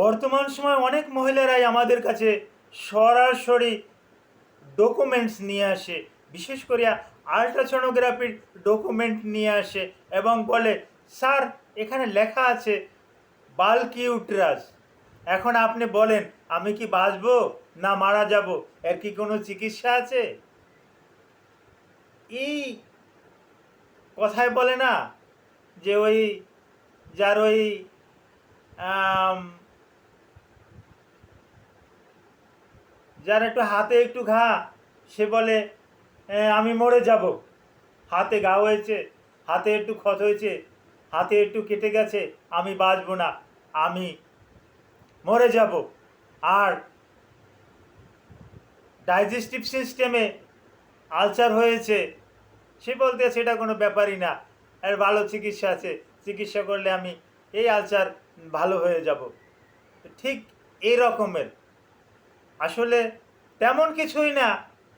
বর্তমান সময় অনেক মহিলারাই আমাদের কাছে সরাসরি ডকুমেন্টস নিয়ে আসে। বিশেষ করে আলট্রাসোনোগ্রাফির ডকুমেন্ট নিয়ে আসে এবং বলে, স্যার, এখানে লেখা আছে বাল্কি ইউট্রাস এখন আপনি বলেন, আমি কি বাঁচবো না মারা যাব? এর কি কোনো চিকিৎসা আছে? এই কথায় বলে না যে ওই, যার ওই যার একটু হাতে একটু ঘা, সে বলে আমি মরে যাব। হাতে ঘা হয়েছে, হাতে একটু ক্ষত হয়েছে, হাতে একটু কেটে গেছে, আমি বাঁচবো না, আমি মরে যাব। আর ডাইজেস্টিভ সিস্টেমে আলসার হয়েছে, সে বলতে সেটা কোনো ব্যাপারই না। আর ভালো চিকিৎসা আছে, চিকিৎসা করলে আমি এই আলসার ভালো হয়ে যাব। ঠিক এই রকমের আসলে তেমন কিছুই না,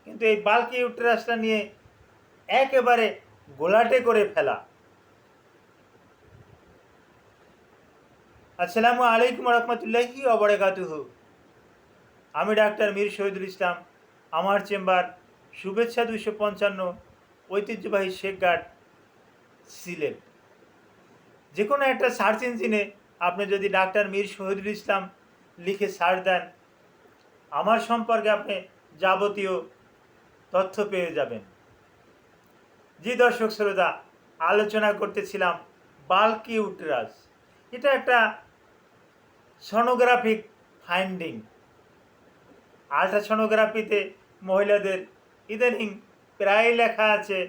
কিন্তু এই বাল্কি ইউটেরাসটা নিয়ে একেবারে গোলাটে করে ফেলা। আসসালামু আলাইকুম রহমতুল্লাহি অবরাকাতুহু আমি ডাক্তার মীর শহীদুল ইসলাম। আমার চেম্বার শুভেচ্ছা দুইশো পঞ্চান্ন ঐতিহ্যবাহী শেখঘাট সিলেট। যে কোনো একটা সার্চ ইঞ্জিনে আপনি যদি ডাক্তার মীর শহীদুল ইসলাম লিখে সার্চ দেন আমার সম্পর্কে আপনি যাবতীয় তথ্য পেয়ে যাবেন। জি দর্শক শ্রোতা, আলোচনা করতেছিলাম বাল্কি উটরাস এটা একটা সনোগ্রাফিক ফাইন্ডিং আল্ট্রাসনোগ্রাফিতে মহিলাদের ইদানিং প্রায় লেখা আছে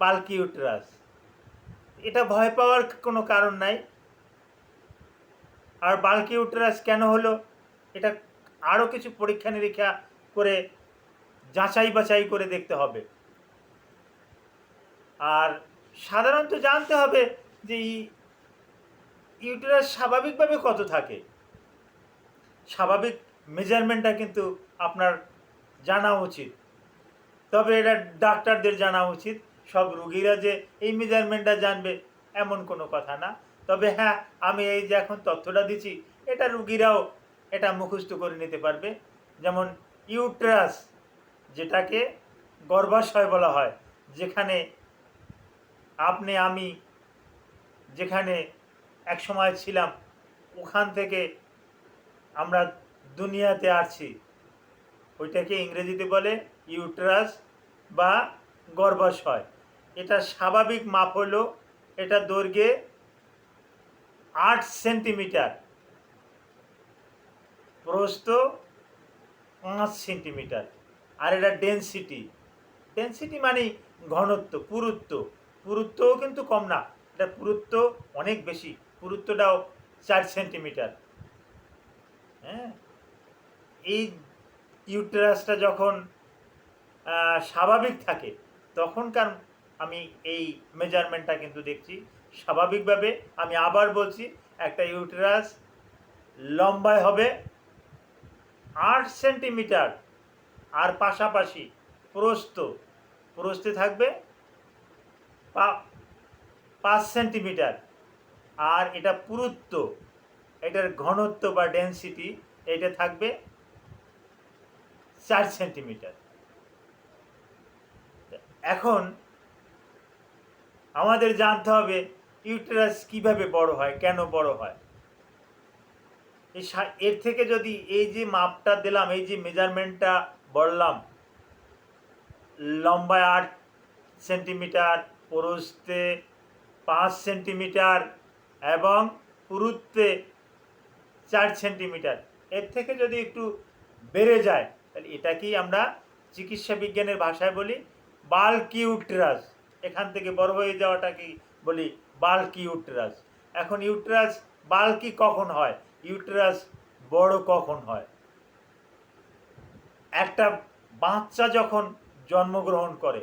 বাল্কি ইউটরাস এটা ভয় পাওয়ার কোনো কারণ নাই। আর বাল্কি ইউটরাস কেন হলো, এটা আরও কিছু পরীক্ষা নিরীক্ষা করে যাচাই বাছাই করে দেখতে হবে। আর সাধারণত জানতে হবে যে ইউটেরাস স্বাভাবিকভাবে কত থাকে। স্বাভাবিক মেজারমেন্টটা কিন্তু আপনার জানা উচিত। তবে এটা ডাক্তারদের জানা উচিত। সব রুগীরা যে এই মেজারমেন্টটা জানবে এমন কোনো কথা না। তবে হ্যাঁ আমি এই যে এখন তথ্যটা দিচ্ছি, এটা রুগীরাও এটা মুখস্থ করে নিতে পারবে। যেমন ইউট্রাস, যেটাকে গর্ভাশয় বলা হয়, যেখানে আপনি, আমি যেখানে এক সময় ছিলাম, ওখান থেকে আমরা দুনিয়াতে আসছি। ওইটাকে ইংরেজিতে বলে ইউট্রাস বা গর্ভাশয়। এটা স্বাভাবিক মাপ হলো, এটা দৈর্ঘ্যে আট সেন্টিমিটার। প্রস্থ পাঁচ সেন্টিমিটার। আর এটা ডেনসিটি ডেনসিটি মানে ঘনত্ব, পুরুত্ব। পুরুত্বও কিন্তু কম না। এটা পুরুত্ব অনেক বেশি। পুরুত্বটাও চার সেন্টিমিটার। হ্যাঁ? এই ইউটেরাসটা যখন স্বাভাবিক থাকে, তখনকার আমি এই মেজারমেন্টটা কিন্তু দেখছি। স্বাভাবিকভাবে আমি আবার বলছি, একটা ইউটেরাস লম্বায় হবে আট সেন্টিমিটার। আর পাশাপাশি প্রস্থ। প্রস্থে থাকবে পাঁচ সেন্টিমিটার। আর এটা পুরুত্ব। এটার ঘনত্ব বা ডেন্সিটি এটা থাকবে চার সেন্টিমিটার। এখন আমাদের জানতে হবে ইউটেরাস কীভাবে বড় হয়, কেন বড় হয়? এই এর থেকে যদি এই যে মাপটা দিলাম, এই যে মেজারমেন্টটা বললাম, লম্বায় আট সেন্টিমিটার প্রস্থে পাঁচ সেন্টিমিটার এবং পুরুত্বে চার সেন্টিমিটার, এর থেকে যদি একটু বেড়ে যায়, তাহলে এটাকেই আমরা চিকিৎসা বিজ্ঞানের ভাষায় বলি বাল্কি ইউট্রাস এখান থেকে বড় হয়ে যাওয়াটাকেই বলি বাল্কি ইউট্রাস এখন ইউট্রাস বাল্কি কখন হয়? ইউট্রাস বড় কখন হয়? একটা বাচ্চা যখন জন্মগ্রহণ করে,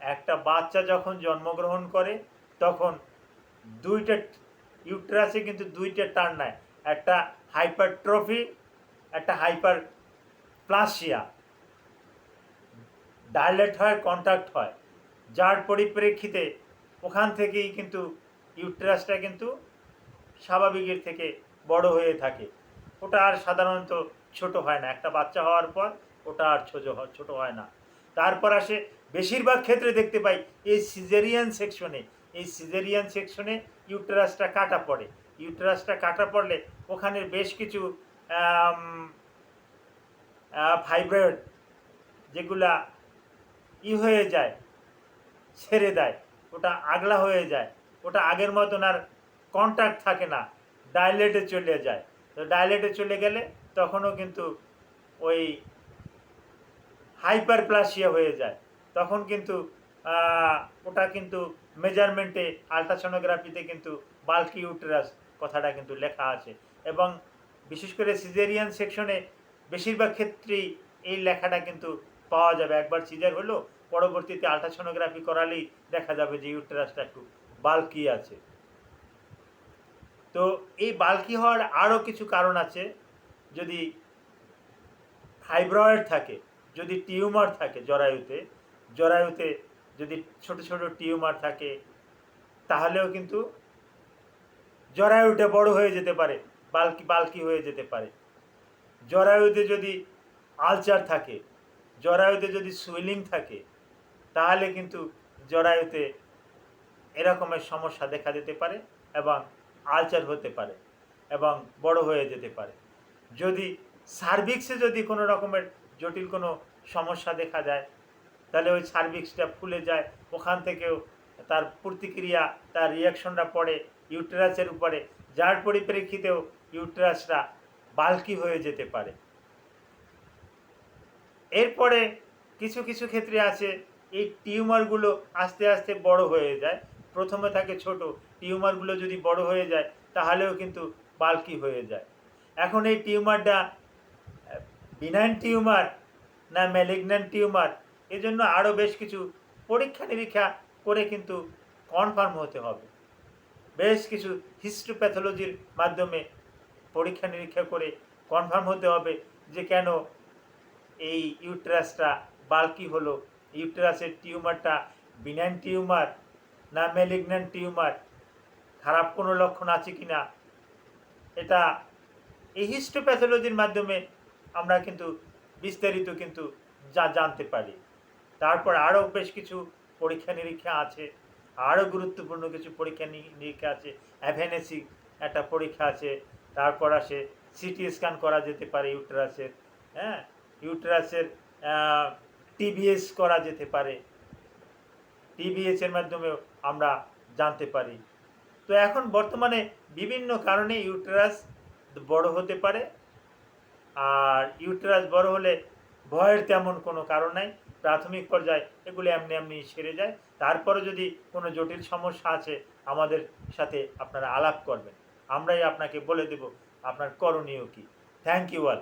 একটা বাচ্চা যখন জন্মগ্রহণ করে, তখন দুইটা ইউটেরাসে কিন্তু দুইটা টার্ন নেয়। একটা হাইপারট্রফি, একটা হাইপার প্লাসিয়া ডাইলেট হয় কন্ট্যাক্ট হয়। যার পরিপ্রেক্ষিতে ওখান থেকেই কিন্তু ইউটেরাসটা কিন্তু স্বাভাবিকের থেকে বড় হয়ে থাকে। ওটা আর সাধারণত ছোট হয় না। একটা বাচ্চা হওয়ার পর ওটা আর ছোট ছোট হয় না। তারপর আসে বেশিরভাগ ক্ষেত্রে দেখতে পাই এই সিজেরিয়ান সেকশনে এই সিজেরিয়ান সেকশনে ইউটেরাসটা কাটা পড়ে। ইউটেরাসটা কাটা পড়লে ওখানে বেশ কিছু ফাইব্রয়েড যেগুলা ই হয়ে যায়, ছেড়ে দেয়, ওটা আগলা হয়ে যায়। ওটা আগের মতন আর কন্ট্যাক্ট থাকে না। ডাইলেটে চলে যায়। তো ডাইলেটে চলে গেলে তখনও কিন্তু ওই হাইপারপ্লাসিয়া হয়ে যায়। তখন কিন্তু ওটা কিন্তু মেজারমেন্টে আলট্রাসোনোগ্রাফিতে কিন্তু বাল্কি ইউটেরাস কথাটা কিন্তু লেখা আছে। এবং বিশেষ করে সিজেরিয়ান সেকশনে বেশিরভাগ ক্ষেত্রেই এই লেখাটা কিন্তু পাওয়া যাবে। একবার সিজার হলো, পরবর্তীতে আলট্রাসোনোগ্রাফি করালেই দেখা যাবে যে ইউটেরাসটা একটু বাল্কি আছে। তো এই বাল্কি হওয়ার আরও কিছু কারণ আছে। যদি ফাইব্রয়েড থাকে, যদি টিউমার থাকে জরায়ুতে জরায়ুতে যদি ছোট ছোট টিউমার থাকে, তাহলেও কিন্তু জরায়ুটা বড় হয়ে যেতে পারে, বাল্কি বাল্কি হয়ে যেতে পারে। জরায়ুতে যদি আলচার থাকে, জরায়ুতে যদি সুইলিং থাকে, তাহলে কিন্তু জরায়ুতে এরকমের সমস্যা দেখা দিতে পারে এবং আলচার হতে পারে এবং বড় হয়ে যেতে পারে। যদি সার্ভিক্সে যদি কোনো রকমের জটিল কোনো সমস্যা দেখা যায় তাহলে ওই সার্ভিক্সটা ফুলে যায়, ওখান থেকেও তার প্রতিক্রিয়া, তার রিয়াকশনটা পড়ে ইউটেরাসের উপরে, যার পরিপ্রেক্ষিতেও ইউটেরাসটা বাল্কি হয়ে যেতে পারে। এরপরে কিছু কিছু ক্ষেত্রে আছে, এই টিউমারগুলো আস্তে আস্তে বড় হয়ে যায়। প্রথমে থাকে ছোট, টিউমারগুলো যদি বড় হয়ে যায়, তাহলেও কিন্তু বাল্কি হয়ে যায়। এখন এই টিউমারটা বিনাইন টিউমার না ম্যালিগন্যান্ট টিউমার, এজন্য আরও বেশ কিছু পরীক্ষা নিরীক্ষা করে কিন্তু কনফার্ম হতে হবে। বেশ কিছু হিস্ট্রোপ্যাথোলজির মাধ্যমে পরীক্ষা নিরীক্ষা করে কনফার্ম হতে হবে যে কেন এই ইউটেরাসটা বাল্কি হলো। ইউটেরাসের টিউমারটা বিনাইন টিউমার না ম্যালিগন্যান্ট টিউমার খারাপ কোনো লক্ষণ আছে কি না এটা এই হিস্টোপ্যাথোলজির মাধ্যমে আমরা কিন্তু বিস্তারিত কিন্তু যা জানতে পারি। তারপর আরও বেশ কিছু পরীক্ষা নিরীক্ষা আছে আরও গুরুত্বপূর্ণ কিছু পরীক্ষা নিরীক্ষা আছে। অ্যাভেনেসি একটা পরীক্ষা আছে, তারপর আসে সিটি স্ক্যান করা যেতে পারে ইউটেরাসের হ্যাঁ? ইউটেরাসের টিবিএস করা যেতে পারে। টিবিএস এর মাধ্যমেও আমরা জানতে পারি। তো এখন বর্তমানে বিভিন্ন কারণে ইউটেরাস বড় হতে পারে। আর ইউটেরাস বড় হলে ভয়ের তেমন কোনো কারণ নাই। প্রাথমিক পর্যায়ে এগুলো এমনি এমনি সেরে যায়। তারপরে যদি কোনো জটিল সমস্যা আছে, আমাদের সাথে আপনারা আলাপ করবেন। আমরাই আপনাকে বলে দেব, আপনার করণীয় কী। Thank you all